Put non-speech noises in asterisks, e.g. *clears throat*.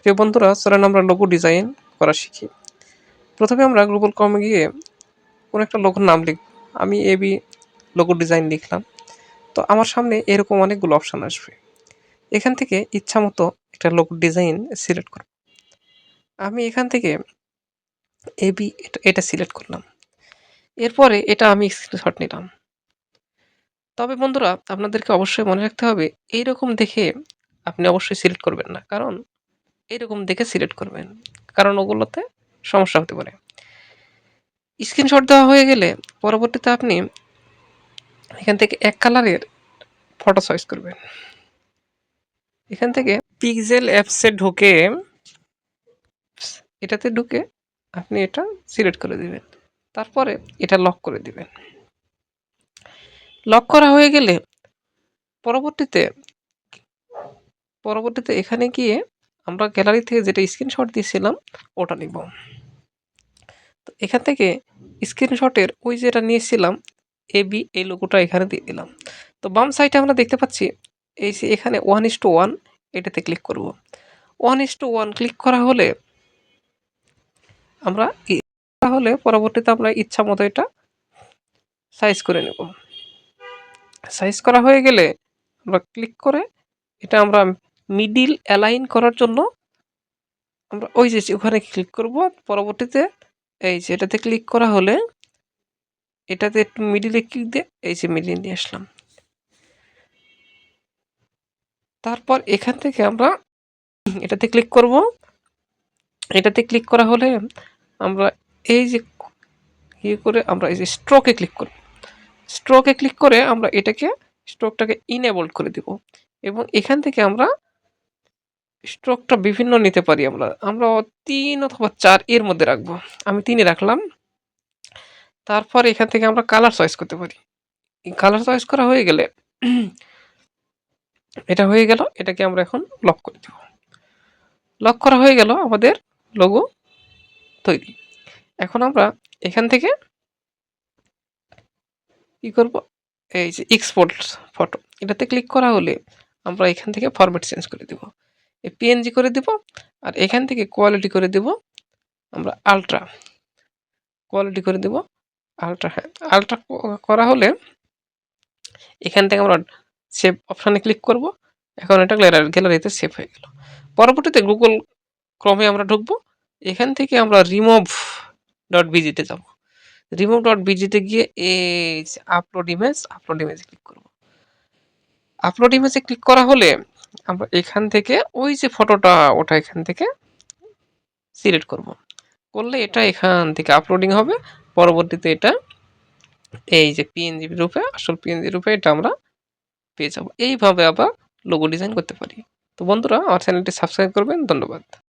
প্রিয় বন্ধুরা, চলেন আমরা লোগো ডিজাইন করা শিখি। প্রথমে আমরা গুগল কমে গিয়ে কোনো একটা লোগোর নাম লিখব। আমি এবি লোগো ডিজাইন লিখলাম। তো আমার সামনে এরকম অনেকগুলো অপশান আসবে। এখান থেকে ইচ্ছা মতো একটা লোগো ডিজাইন সিলেক্ট করব। আমি এখান থেকে এবি এটা এটা সিলেক্ট করলাম। এরপরে এটা আমি স্ক্রিনশট নিলাম। তবে বন্ধুরা, আপনাদেরকে অবশ্যই মনে রাখতে হবে, এইরকম দেখে আপনি অবশ্যই সিলেক্ট করবেন না। কারণ এরকম দেখে সিলেক্ট করবেন। কারণ ওগুলোতে সমস্যা হতে পারে। স্ক্রিনশট দেওয়া হয়ে গেলে পরবর্তীতে আপনি এখান থেকে এক কালারের ফটো চয়েস করবেন। এখান থেকে পিক্সেল অ্যাপসে ঢুকে এটাতে ঢুকে আপনি এটা সিলেক্ট করে দিবেন। তারপরে এটা লক করে দিবেন। লক করা হয়ে গেলে পরবর্তীতে পরবর্তীতে এখানে গিয়ে আমরা গ্যালারি থেকে যেটা স্ক্রিনশট দিয়েছিলাম, ওটা নিব। তো এখান থেকে স্ক্রিনশটের ওই যেটা নিয়েছিলাম এ বি এই লোগোটা এখানে দিয়ে দিলাম। তো বাম সাইডে আমরা দেখতে পাচ্ছি, এই যে এখানে ওয়ান ইস টু ওয়ান এটাতে ক্লিক করব। One is to one click করা হলে আমরা তাহলে পরবর্তীতে আমরা ইচ্ছা মতো এটা সাইজ করে নেব। সাইজ করা হয়ে গেলে আমরা ক্লিক করে এটা আমরা মিডিল অ্যালাইন করার জন্য আমরা ওই যে ওখানে ক্লিক করব। পরবর্তীতে এই যে এটাতে ক্লিক করা হলে এটাতে একটু মিডিলে ক্লিক দিয়ে এই যে মিডিল নিয়ে আসলাম। তারপর এখান থেকে আমরা এটাতে ক্লিক করব। এটাতে ক্লিক করা হলে আমরা এই যে ইয়ে করে আমরা এই যে স্ট্রোকে ক্লিক করব। স্ট্রোকে ক্লিক করে আমরা এটাকে স্ট্রোকটাকে ইনেবল করে দিব। এবং এখান থেকে আমরা স্ট্রোকটা বিভিন্ন নিতে পারি আমরা। আমরা তিন অথবা চার এর মধ্যে রাখব। আমি তিনে রাখলাম। তারপর এখান থেকে আমরা কালার চয়েস করতে পারি। কালার চয়েস করা হয়ে গেলে *clears throat* এটা হয়ে গেল। এটাকে আমরা এখন লক করে দেব। লক করা হয়ে গেল আমাদের লোগো তৈরি। এখন আমরা এখান থেকে কি করব? এই যে এক্সপোর্ট ফটো এটাতে ক্লিক করা হলে আমরা এখান থেকে ফরম্যাট চেঞ্জ করে দেব। পিএনজি করে দেব আর এখান থেকে কোয়ালিটি করে দেব আমরা আলট্রা কোয়ালিটি করে দেব আলট্রা হ্যাঁ। আলট্রা করা হলে এখান থেকে আমরা সেভ অপশানে ক্লিক করব। এখন এটা গ্যালারিতে সেভ হয়ে গেল। পরবর্তীতে গুগল ক্রমে আমরা ঢুকবো। এখান থেকে আমরা রিমুভ ডট বিজিতে যাব। রিমুভ ডট বিজিতে গিয়ে এই আপলোড ইমেজ আপলোড ইমেজে ক্লিক করব। আপলোড ইমেজে ক্লিক করা হলে আমরা এখান থেকে ওই যে ফটোটা, ওটা এখান থেকে সিলেক্ট করব। করলে এটা এখান থেকে আপলোডিং হবে। পরবর্তীতে এটা এই যে পিএনজি রূপে, আসল পিএনজি রূপে এটা আমরা পেয়ে যাব। এইভাবে আবার লোগো ডিজাইন করতে পারি। তো বন্ধুরা, আমার চ্যানেলটি সাবস্ক্রাইব করবেন। ধন্যবাদ।